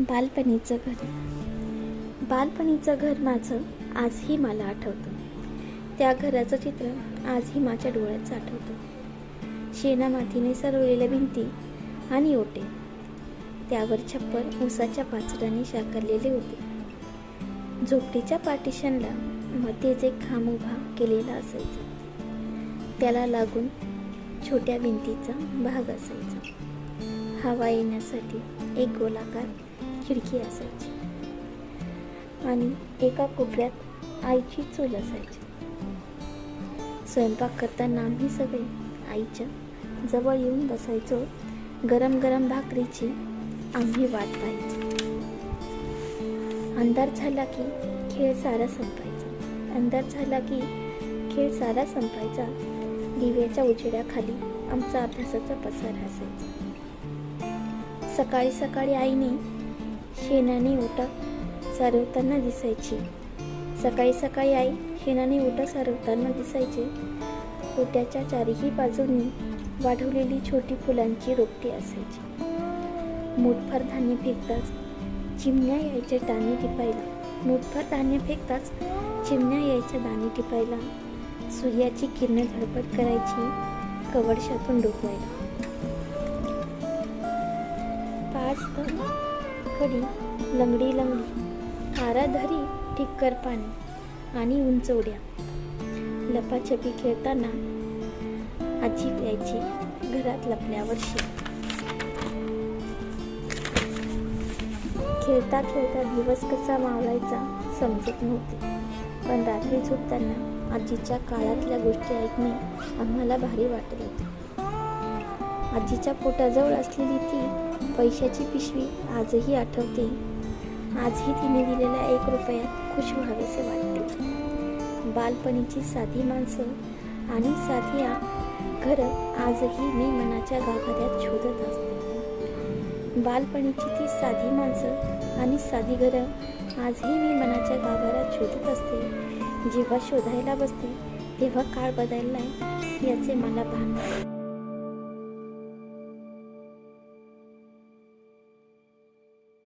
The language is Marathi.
बालपणीचं घर. बालपणीचं घर माझं आजही मला आठवतं. त्या घराचं चित्र आजही माझ्या डोळ्यात आठवतं शेणा मातीने सरवलेल्या भिंती आणि ओटे. त्यावर छप्पर उसाच्या पाचड्याने शाकारलेले होते. झोपडीच्या पार्टिशनला मध्येच एक खांब उभा केलेला असायचा. त्याला लागून छोट्या भिंतीचा भाग असायचा. हवा येण्यासाठी एक गोलाकार खिडकी असायची. आणि एका कोपऱ्यात आईची चूल असायची. स्वयंपाक करताना आम्ही सगळे आईच्या जवळ येऊन बसायचो. गरम गरम भाकरीची आम्ही वाट पाहायचो. अंधार झाला की खेळ सारा संपायचा. अंधार झाला की खेळ सारा संपायचा. दिव्याच्या उजेड्याखाली आमचा अभ्यासाचा पसार असायचा सकाळी सकाळी आईने शेणाने ओटा सारवताना दिसायची. सकाळी सकाळी आई शेणाने ओटा सारवताना दिसायचे. ओट्याच्या चारही बाजूंनी वाढवलेली छोटी फुलांची रोपटी असायची. मोठफार धान्य फेकताच चिमण्या यायचे दाणे टिपायला. मोठफार धान्य फेकताच चिमण्या यायच्या दाणे टिपायला. सूर्याची किरणं धडपड करायची कवडशातून डोकवायला. पाच तर कडी लंगडी लंगडी. हाराधरी ठिक्कर पाणी आणि उंच उड्या लपाछपी खेळताना आजी यायची घरात लपल्यावर शे खेळता खेळता दिवस कसा मावळायचा समजत नव्हते. पण रात्री झोपताना आजीच्या काळातल्या गोष्टी ऐकणे आम्हाला भारी वाटत होते. आजीच्या पोटाजवळ असलेली ती पैशाची पिशवी आजही आठवते. आजही तिने दिलेल्या एक रुपयात खुश व्हावेसे वाटते. बालपणीची साधी माणसं आणि साधी घरं आजही मी मनाच्या गाभाऱ्यात शोधत असते. बालपणीची ती साधी माणसं आणि साधी घरं आजही मी मनाच्या गाभाऱ्यात शोधत असते. जेव्हा शोधायला बसते तेव्हा काळ बदललाय याचे मला भान नाही.